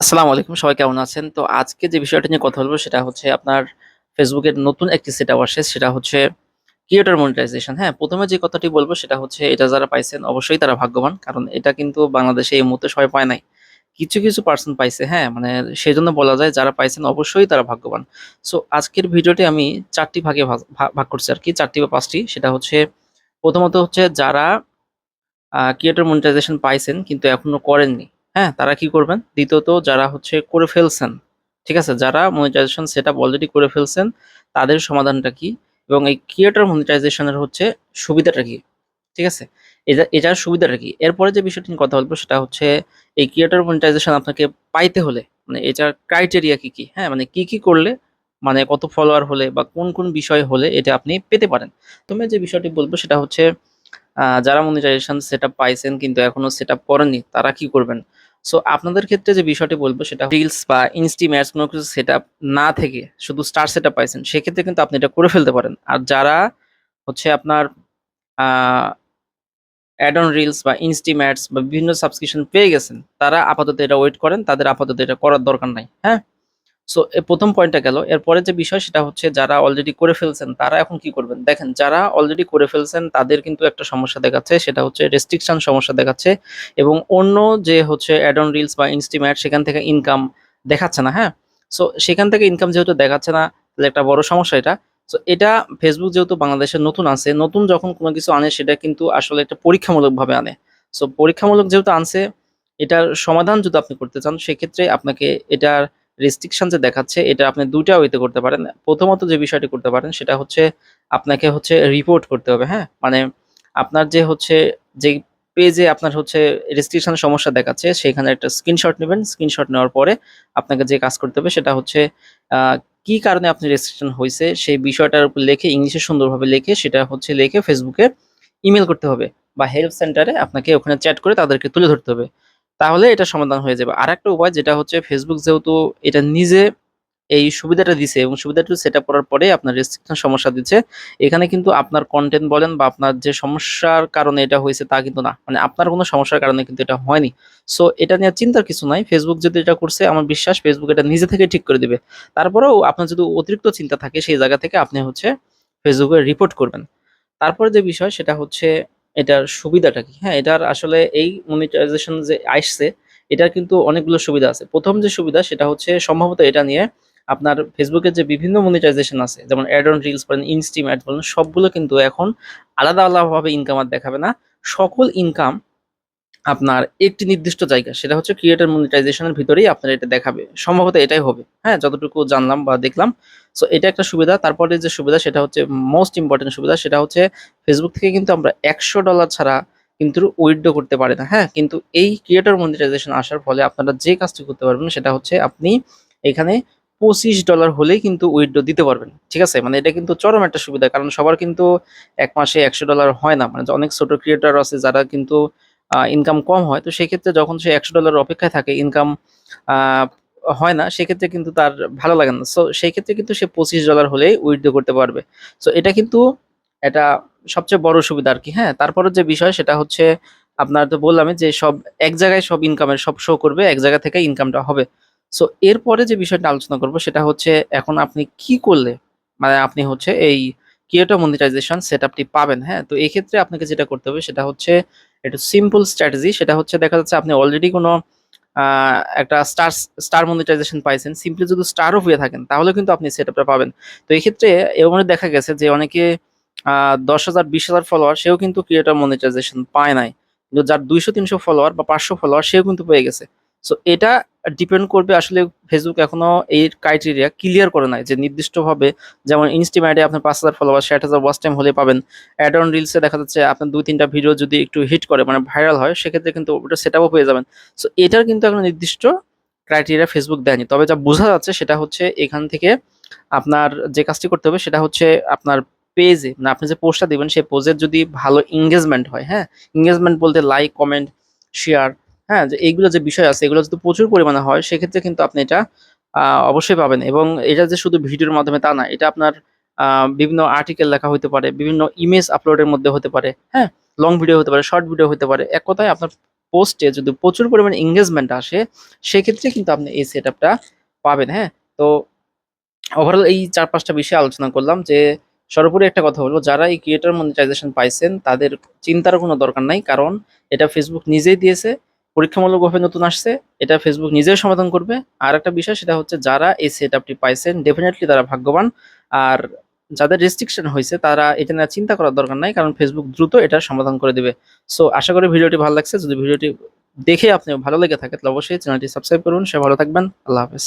আসসালামু আলাইকুম, সবাই কেমন আছেন? তো আজকে যে বিষয়টা নিয়ে কথা বলব সেটা হচ্ছে আপনার ফেসবুকের নতুন একটি সেট আসে সেটা হচ্ছে ক্রিয়েটর মনিটাইজেশন হ্যাঁ প্রথমে যে কথাটি বলব সেটা হচ্ছে, এটা যারা পাইছেন অবশ্যই তারা ভাগ্যবান, কারণ এটা কিন্তু বাংলাদেশে এই মুহূর্তে সবাই পায় নাই। কিছু কিছু পার্সন পাইছে হ্যাঁ মানে সেই জন্য বলা যায় যারা পাইছেন অবশ্যই তারা ভাগ্যবান। সো আজকের ভিডিওটি আমি চারটি ভাগে ভাগ করছি আর কি চারটি বা পাঁচটি। সেটা হচ্ছে, প্রথমত হচ্ছে যারা ক্রিয়েটর মনিটাইজেশন পাইছেন, কিন্তু এখনও করেননি হ্যাঁ। তারা কি করবেন? দ্বিতীয়ত যারা হচ্ছে করে ফেলছেন, ঠিক আছে? যারা মনিটাইজেশন সেট আপ অলরেডি করে ফেলছেন, তাদের সমাধানটা কি? এবং এই ক্রিয়েটর মনিটাইজেশনের হচ্ছে সুবিধাটা কি? ঠিক আছে? এটা এটার সুবিধাটা কি? এরপরে যে বিষয়টি নিয়ে কথা বলব সেটা হচ্ছে এই ক্রিয়েটর মনিটাইজেশন আপনাকে পাইতে হলে মানে এটার ক্রাইটেরিয়া কি কি? হ্যাঁ মানে কি কি করলে মানে কত ফলোয়ার হলে বা কোন কোন বিষয় হলে এটা আপনি পেতে পারেন। তুমি যে বিষয়টি বলব সেটা হচ্ছে যারা মনিটাইজেশন সেট আপ পাইছেন কিন্তু এখনও সেট আপ করেননি, তারা কি করবেন? সো আপনাদের ক্ষেত্রে যে বিষয়টি বলব সেটা রিলস বা ইনস্টি ম্যাচ কোনো কিছু সেট না থেকে শুধু স্টার সেট আপ পাইছেন, সেক্ষেত্রে কিন্তু আপনি এটা করে ফেলতে পারেন। আর যারা হচ্ছে আপনার অ্যাড অন রিলস বা ইনস্টি ম্যাটস বা বিভিন্ন সাবস্ক্রিপশন পেয়ে গেছেন, তারা আপাতত এটা ওয়েট করেন, তাদের আপাতত এটা করার দরকার নাই হ্যাঁ? সো প্রথম পয়েন্টটা গেল। এরপরে যে বিষয় সেটা হচ্ছে যারা অলরেডি করে ফেলছেন, তারা এখন কি করবেন? দেখেন, যারা অলরেডি করে ফেলছেন, তাদের কিন্তু একটা সমস্যা দেখাচ্ছে, সেটা হচ্ছে রেস্ট্রিকশন সমস্যা দেখাচ্ছে এবং অন্য যে হচ্ছে অ্যাড অন রিলস বা ইনস্টিম্যাট সেখান থেকে ইনকাম দেখাচ্ছে না হ্যাঁ? সো সেখান থেকে ইনকাম যেহেতু দেখাচ্ছে না, তাহলে একটা বড় সমস্যা এটা। সো এটা ফেসবুক যেহেতু বাংলাদেশে নতুন আছে নতুন যখন কোনো কিছু আনে, সেটা কিন্তু আসলে একটা পরীক্ষামূলকভাবে আনে। সো পরীক্ষামূলক যেহেতু আনছে, এটার সমাধান যদি আপনি করতে চান, সেক্ষেত্রে আপনাকে এটার রেস্ট্রিকশন যে দেখাচ্ছে, এটা আপনি দুইটা ওয়েতে করতে পারেন। প্রথমত যে বিষয়টি করতে পারেন, সেটা হচ্ছে আপনাকে হচ্ছে রিপোর্ট করতে হবে হ্যাঁ? মানে আপনার যে হচ্ছে, যে পেজে আপনার হচ্ছে রেস্ট্রিকশন সমস্যা দেখাচ্ছে, সেখানে একটা স্ক্রিনশট নেবেন। স্ক্রিনশট নেওয়ার পরে আপনাকে যে কাজ করতে হবে, সেটা হচ্ছে কি কারণে আপনি রেস্ট্রিকশন হয়েছে সেই বিষয়টার উপর লিখে, ইংলিশে সুন্দরভাবে লিখে, সেটা হচ্ছে লিখে ফেসবুকে ইমেল করতে হবে বা হেল্প সেন্টারে আপনাকে ওখানে চ্যাট করে তাদেরকে তুলে ধরতে হবে। তাহলে এটা সমাধান হয়ে যাবে। আর একটা উপায় যেটা হচ্ছে ফেসবুক যেহেতু এটা নিজে এই সুবিধাটা দিছে এবং সুবিধাটা সেট আপ করার পরে আপনার রেস্ট্রিকশন সমস্যা দিচ্ছে, এখানে কিন্তু আপনার কন্টেন্ট বলেন বা আপনার যে সমস্যার কারণে এটা হয়েছে তা কিন্তু না। মানে আপনার কোনো সমস্যার কারণে কিন্তু এটা হয়নি। সো এটা নিয়ে চিন্তার কিছু নাই। ফেসবুক যদি এটা করছে, আমার বিশ্বাস ফেসবুক এটা নিজে থেকে ঠিক করে দিবে। তারপরেও আপনার যদি অতিরিক্ত চিন্তা থাকে, সেই জায়গা থেকে আপনি হচ্ছে ফেসবুকে রিপোর্ট করবেন। তারপরে যে বিষয় সেটা হচ্ছে এটার সুবিধাটা কি? হ্যাঁ এটার আসলে এই মনিটাইজেশন যে আসছে, এটার কিন্তু অনেকগুলো সুবিধা আছে। প্রথম যে সুবিধা, সেটা হচ্ছে সম্ভবত এটা নিয়ে আপনার ফেসবুকের যে বিভিন্ন মনিটাইজেশন আছে, যেমন অ্যাড অন রিলস বলেন ইনস্টিম অ্যাড বলেন, সবগুলো কিন্তু এখন আলাদা আলাদাভাবে ইনকাম আর দেখাবে না। সকল ইনকাম আপনার একটি নির্দিষ্ট জায়গা, সেটা হচ্ছে ক্রিয়েটার মনিটাইজেশনের ভিতরেই আপনার এটা দেখাবে। সম্ভবত এটাই হবে। হ্যাঁ যতটুকু জানলাম বা দেখলাম। সো এটা একটা সুবিধা। তারপরে যে সুবিধা, সেটা হচ্ছে মোস্ট ইম্পর্টেন্ট সুবিধা, সেটা হচ্ছে ফেসবুক থেকে কিন্তু আমরা একশো ডলার ছাড়া কিন্তু উইথড্র করতে পারি না। হ্যাঁ কিন্তু এই ক্রিয়েটর মনিটাইজেশন আসার ফলে আপনারা যে কাজটি করতে পারবেন, সেটা হচ্ছে আপনি এখানে পঁচিশ ডলার হলেই কিন্তু উইথড্র দিতে পারবেন। ঠিক আছে? মানে এটা কিন্তু চরম একটা সুবিধা। কারণ সবার কিন্তু এক মাসে একশো ডলার হয় না। মানে অনেক ছোট ক্রিয়েটার আছে, যারা কিন্তু ইনকাম কম হয়, তো সেক্ষেত্রে যখন সে একশো ডলার অপেক্ষায় থাকে ইনকাম হয় না, সেক্ষেত্রে কিন্তু তার ভালো লাগে না। সো সেই ক্ষেত্রে কিন্তু সে পঁচিশ ডলার হলেই উইথড্র করতে পারবে। সো এটা কিন্তু এটা সবচেয়ে বড় সুবিধা আর কি হ্যাঁ? তারপরে যে বিষয়, সেটা হচ্ছে আপনার তো বললামই যে সব, এক জায়গায় সব ইনকামের সব শো করবে, এক জায়গা থেকে ইনকামটা হবে। সো এরপরে যে বিষয়টা আলোচনা করব, সেটা হচ্ছে এখন আপনি কি করলে মানে আপনি হচ্ছে এই ক্রিয়েটর মনিটাইজেশন সেট আপটি পাবেন হ্যাঁ? তো এই ক্ষেত্রে আপনাকে যেটা করতে হবে, সেটা হচ্ছে একটু সিম্পল স্ট্র্যাটেজি সেটা হচ্ছে দেখা যাচ্ছে আপনি অলরেডি কোনো একটা স্টার স্টার মনিটাইজেশন পাইছেন সিম্পলি যদি স্টারও হয়ে থাকেন, তাহলে কিন্তু আপনি সেট আপটা পাবেন। তো এই ক্ষেত্রে এমন দেখা গেছে যে অনেকে দশ হাজার, বিশ হাজার ফলোয়ার সেও কিন্তু ক্রিয়েটার মনিটাইজেশন পায় নাই। কিন্তু যার দুইশো, তিনশো ফলোয়ার বা পাঁচশো ফলোয়ার সেও কিন্তু পেয়ে গেছে। সো এটা ডিপেন্ড করবে আসলে ফেসবুক এখনও এই ক্রাইটেরিয়া ক্লিয়ার করে নাই যে নির্দিষ্টভাবে যেমন ইনস্টিমেটে আপনার পাঁচ হাজার ফলোয়ার ষাট হাজার ওয়াচ টাইম হলে পাবেন। অ্যাড অন রিলসে দেখা যাচ্ছে আপনার দুই, তিনটা ভিডিও যদি একটু হিট করে মানে ভাইরাল হয়, সেক্ষেত্রে কিন্তু ওটা সেট আপও পেয়ে যাবেন। সো এটার কিন্তু এখন নির্দিষ্ট ক্রাইটেরিয়া ফেসবুক দেয়নি। তবে যা বোঝা যাচ্ছে সেটা হচ্ছে এখান থেকে আপনার যে কাজটি করতে হবে সেটা হচ্ছে আপনার পেজে মানে আপনি যে পোস্টটা দিবেন, সেই পোজের যদি ভালো এঙ্গেজমেন্ট হয় হ্যাঁ? এঙ্গেজমেন্ট বলতে লাইক কমেন্ট শেয়ার হ্যাঁ যে এইগুলো যে বিষয় আছে, এগুলো যদি প্রচুর পরিমাণে হয়, সেক্ষেত্রে কিন্তু আপনি এটা অবশ্যই পাবেন। এবং এটা যে শুধু ভিডিওর মাধ্যমে তা না, এটা আপনার বিভিন্ন আর্টিকেল লেখা হতে পারে, বিভিন্ন ইমেজ আপলোডের মধ্যে হতে পারে হ্যাঁ লং ভিডিও হতে পারে শর্ট ভিডিও হতে পারে। এক কথায় আপনার পোস্টে যদি প্রচুর পরিমাণে এঙ্গেজমেন্ট আসে, সেক্ষেত্রে কিন্তু আপনি এই সেট পাবেন হ্যাঁ। তো ওভারঅল এই চার পাঁচটা বিষয়ে আলোচনা করলাম যে, সর্বোপরি একটা কথা বলব, যারা এই ক্রিয়েটর মনিটাইজেশন পাইছেন, তাদের চিন্তার কোনো দরকার নাই, কারণ এটা ফেসবুক নিজেই দিয়েছে। পরীক্ষামূলকভাবে নতুন আসছে, এটা ফেসবুক নিজেও সমাধান করবে। আর একটা বিষয় সেটা হচ্ছে যারা এই সেট আপটি পাইছেন ডেফিনেটলি তারা ভাগ্যবান। আর যাদের রেস্ট্রিকশন হয়েছে, তারা এটা নিয়ে চিন্তা করার দরকার নাই, কারণ ফেসবুক দ্রুত এটা সমাধান করে দেবে। সো আশা করি ভিডিওটি ভালো লাগছে। যদি ভিডিওটি দেখে আপনি ভালো লেগে থাকে, তাহলে অবশ্যই চ্যানেলটি সাবস্ক্রাইব করুন। সে ভালো থাকবেন। আল্লাহ হাফেজ।